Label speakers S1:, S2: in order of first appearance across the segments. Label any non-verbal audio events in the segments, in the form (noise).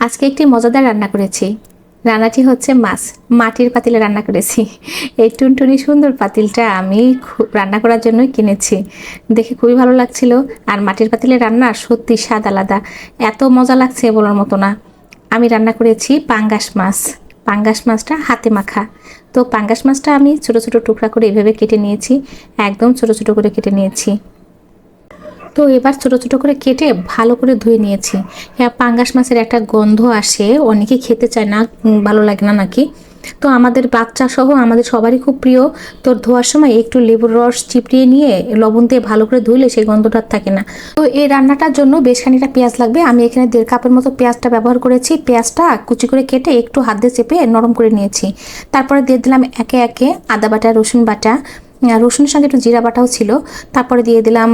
S1: আজকে একটি মজাদার রান্না করেছি। রান্নাটি হচ্ছে মাছ। মাটির পাতিলে রান্না করেছি। এই টুনটুনি সুন্দর পাতিলটা আমি রান্না করার জন্য কিনেছি। দেখে খুবই ভালো লাগছিল। আর মাটির পাতিলে রান্না সত্যি স্বাদ আলাদা। এত মজা লাগছে বলার মতো না। আমি রান্না করেছি পাঙ্গাস মাছ। পাঙ্গাস মাছটা হাতে মাখা। তো পাঙ্গাস মাছটা আমি ছোটো ছোটো টুকরা করে এভাবে কেটে নিয়েছি। একদম ছোটো ছোটো করে কেটে নিয়েছি। তো এবার ছোট ছোট করে কেটে ভালো করে ধুয়ে নিয়েছি। হ্যাঁ পাঙ্গাস মাছের একটা গন্ধ আসে, অনেকে খেতে চায় না ভালো লাগে না নাকি? তো আমাদের বাচ্চা সহ আমাদের সবারই খুব প্রিয়। তো ধোয়ার সময় একটু লেবুর রস চিপড়িয়ে নিয়ে লবণ দিয়ে ভালো করে ধুইলে সেই গন্ধটা থাকে না। তো এই রান্নাটার জন্য বেশ খানিকটা পেঁয়াজ লাগবে। আমি এখানে দেড় কাপের মতো পেঁয়াজটা ব্যবহার করেছি। পেঁয়াজটা কুচি করে কেটে একটু হাত দিয়ে চেপে নরম করে নিয়েছি। তারপরে দিয়ে দিলাম একে একে আদা বাটা, রসুন বাটা রসুনের সঙ্গে একটু জিরা বাটাও ছিল। তারপরে দিয়ে দিলাম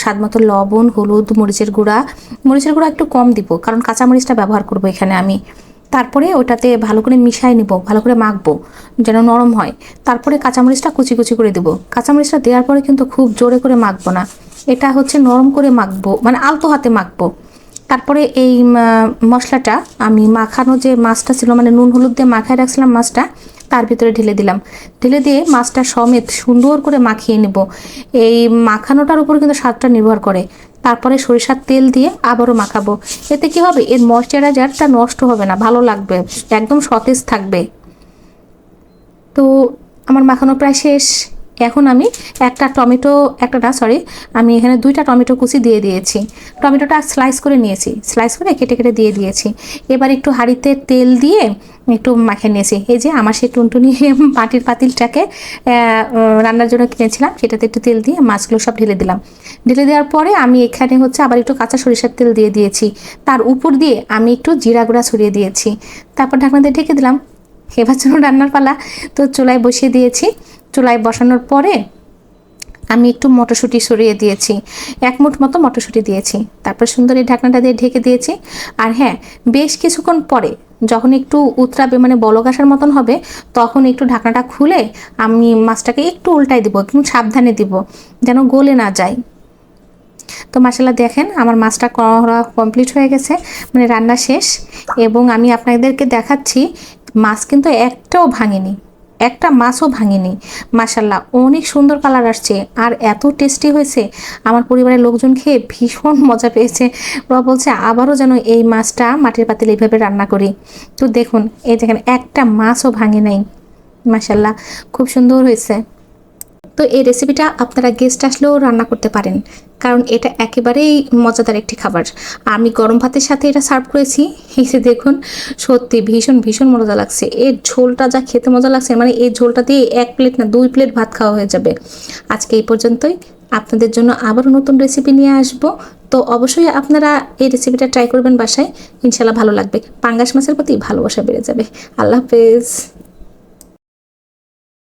S1: স্বাদ মতো লবণ, হলুদ, মরিচের গুঁড়া। মরিচের গুঁড়া একটু কম দিব, কারণ কাঁচামরিচটা ব্যবহার করব এখানে আমি। তারপরে ওটাতে ভালো করে মিশাই নিব, ভালো করে মাখবো, যেন নরম হয়। তারপরে কাঁচামরিচটা কুচি কুচি করে দিব। কাঁচামরিচটা দেওয়ার পরে কিন্তু খুব জোরে করে মাখবো না। এটা হচ্ছে নরম করে মাখবো মানে আলতো হাতে মাখবো। তারপরে এই মশলাটা আমি মাখানো যে মাছটা ছিল মানে নুন হলুদ দিয়ে মাখায় রাখছিলাম মাছটা তার ভিতরে ঢেলে দিলাম। ঢেলে দিয়ে মাছটা সমেত সুন্দর করে মাখিয়ে নেব। এই মাখানোটার উপর কিন্তু স্বাদটা নির্ভর করে। তারপরে সরিষার তেল দিয়ে আবারও মাখাবো। এতে কি হবে? এর ময়শ্চারাইজারটা নষ্ট হবে না, ভালো লাগবে, একদম সতেজ থাকবে। তো আমার মাখানো প্রায় শেষ। এখন আমি একটা টমেটো, একটা না সরি আমি এখানে দুইটা টমেটো কুচি দিয়ে দিয়েছি। টমেটোটা স্লাইস করে নিয়েছি। স্লাইস করে কেটে কেটে দিয়ে দিয়েছি। এবার একটু হাঁড়িতে তেল দিয়ে একটু মাখিয়ে নিয়েছি। এই যে আমার সেই টুনটুনি (laughs) মাটির পাতিলটাকে রান্নার জন্য কিনেছিলাম। সেটাতে একটু তেল দিয়ে মাছগুলো সব ঢেলে দিলাম। ঢেলে দেওয়ার পরে আমি এখানে হচ্ছে আবার একটু কাঁচা সরিষার তেল দিয়ে দিয়েছি। তার উপর দিয়ে আমি একটু জিরা গুঁড়া ছড়িয়ে দিয়েছি। তারপর ঢাকনা দিয়ে ঢেকে দিলাম। এবার জন্য রান্নার পালা। তো চুলায় বসিয়ে দিয়েছি। চুলায় বসানোর পরে আমি একটু মটরশুঁটি সরিয়ে দিয়েছি। এক মুঠ মতো মটরশুঁটি দিয়েছি। তারপর সুন্দর এই ঢাকনাটা দিয়ে ঢেকে দিয়েছি। আর হ্যাঁ বেশ কিছুক্ষণ পরে যখন একটু উতরাবে মানে বলক আসার মতন হবে, তখন একটু ঢাকনাটা খুলে আমি মাছটাকে একটু উল্টাই দিব কিন্তু সাবধানে দিব, যেন গলে না যায়। তো মাসাল্লাহ দেখেন, আমার মাছটা করা কমপ্লিট হয়ে গেছে মানে রান্না শেষ। এবং আমি আপনাদেরকে দেখাচ্ছি, মাছ কিন্তু একটাও ভাঙেনি। একটা মাছও ভাঙেনি। মাসাল্লাহ অনেক সুন্দর কালার আসছে। আর এত টেস্টি হয়েছে, আমার পরিবারের লোকজন খেয়ে ভীষণ মজা পেয়েছে। ওরা বলছে, আবারও যেন এই মাছটা মাটির পাতিল এইভাবে রান্না করি। তো দেখুন, এই দেখেন একটা মাছও ভাঙে নাই। মাসাল্লাহ খুব সুন্দর হয়েছে। তো এই রেসিপিটা আপনারা গেস্ট আসলেও রান্না করতে পারেন। কারণ এটা একেবারেই মজাদার একটি খাবার। আমি গরম ভাতের সাথে এটা সার্ভ করেছি। যে দেখুন, সত্যি ভীষণ ভীষণ মজা লাগছে। এর ঝোলটা যা খেতে মজা লাগছে মানে এই ঝোলটা দিয়ে এক প্লেট না, দুই প্লেট ভাত খাওয়া হয়ে যাবে। আজকে এই পর্যন্তই। আপনাদের জন্য আবারও নতুন রেসিপি নিয়ে আসব। তো অবশ্যই আপনারা এই রেসিপিটা ট্রাই করবেন বাসায়। ইনশাল্লাহ ভালো লাগবে। পাঙ্গাস মাছের প্রতি ভালোবাসা বেড়ে যাবে। আল্লাহ হাফেজ।